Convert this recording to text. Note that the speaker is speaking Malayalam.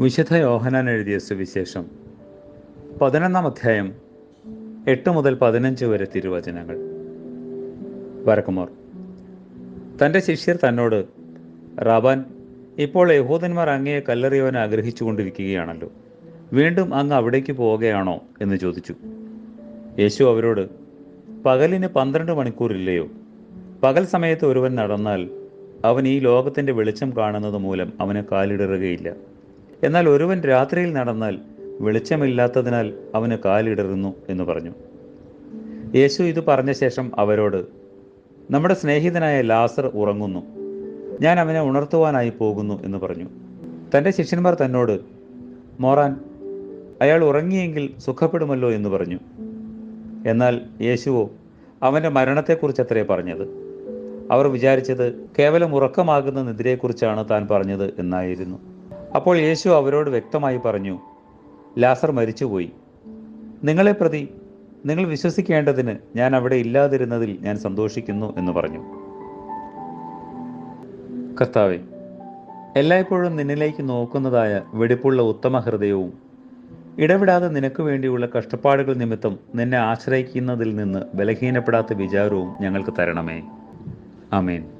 വിശുദ്ധ യോഹനാൻ എഴുതിയ സുവിശേഷം. പതിനൊന്നാം അധ്യായം എട്ട് മുതൽ പതിനഞ്ച് വരെ തിരുവചനങ്ങൾ. വരക്കുമോർ തന്റെ ശിഷ്യർ തന്നോട് റാബാൻ ഇപ്പോൾ യഹൂദന്മാർ അങ്ങയെ കല്ലെറിയവൻ ആഗ്രഹിച്ചു കൊണ്ടിരിക്കുകയാണല്ലോ വീണ്ടും അങ്ങ് അവിടേക്ക് പോവുകയാണോ? എന്ന് ചോദിച്ചു. യേശു അവരോട് പകലിന് പന്ത്രണ്ട് മണിക്കൂറില്ലയോ പകൽ സമയത്ത് ഒരുവൻ നടന്നാൽ അവൻ ഈ ലോകത്തിന്റെ വെളിച്ചം കാണുന്നത് മൂലം അവന് കാലിടറുകയില്ല. എന്നാൽ ഒരുവൻ രാത്രിയിൽ നടന്നാൽ വെളിച്ചമില്ലാത്തതിനാൽ അവന് കാലിടറുന്നു എന്ന് പറഞ്ഞു. യേശു ഇത് പറഞ്ഞ ശേഷം അവരോട് നമ്മുടെ സ്നേഹിതനായ ലാസർ ഉറങ്ങുന്നു. ഞാൻ അവനെ ഉണർത്തുവാനായി പോകുന്നു എന്ന് പറഞ്ഞു. തന്റെ ശിഷ്യന്മാർ തന്നോട് മോറാൻ അയാൾ ഉറങ്ങിയെങ്കിൽ സുഖപ്പെടുമല്ലോ എന്ന് പറഞ്ഞു. എന്നാൽ യേശുവോ അവന്റെ മരണത്തെക്കുറിച്ച് അത്രേ പറഞ്ഞത്. അവർ വിചാരിച്ചത് കേവലം ഉറക്കമാകുന്ന നിദ്രയെക്കുറിച്ചാണ് താൻ പറഞ്ഞത് എന്നായിരുന്നു. അപ്പോൾ യേശു അവരോട് വ്യക്തമായി പറഞ്ഞു ലാസർ മരിച്ചുപോയി. നിങ്ങളെ പ്രതി നിങ്ങൾ വിശ്വസിക്കേണ്ടതിന് ഞാൻ അവിടെ ഇല്ലാതിരുന്നതിൽ ഞാൻ സന്തോഷിക്കുന്നു എന്ന് പറഞ്ഞു. കർത്താവെ എല്ലായ്പ്പോഴും നിന്നിലേക്ക് നോക്കുന്നതായ വെടിപ്പുള്ള ഉത്തമ ഹൃദയവും ഇടവിടാതെ നിനക്ക് വേണ്ടിയുള്ള കഷ്ടപ്പാടുകൾ നിമിത്തം നിന്നെ ആശ്രയിക്കുന്നതിൽ നിന്ന് ബലഹീനപ്പെടാത്ത വിചാരവും ഞങ്ങൾക്ക് തരണമേ. ആമേൻ.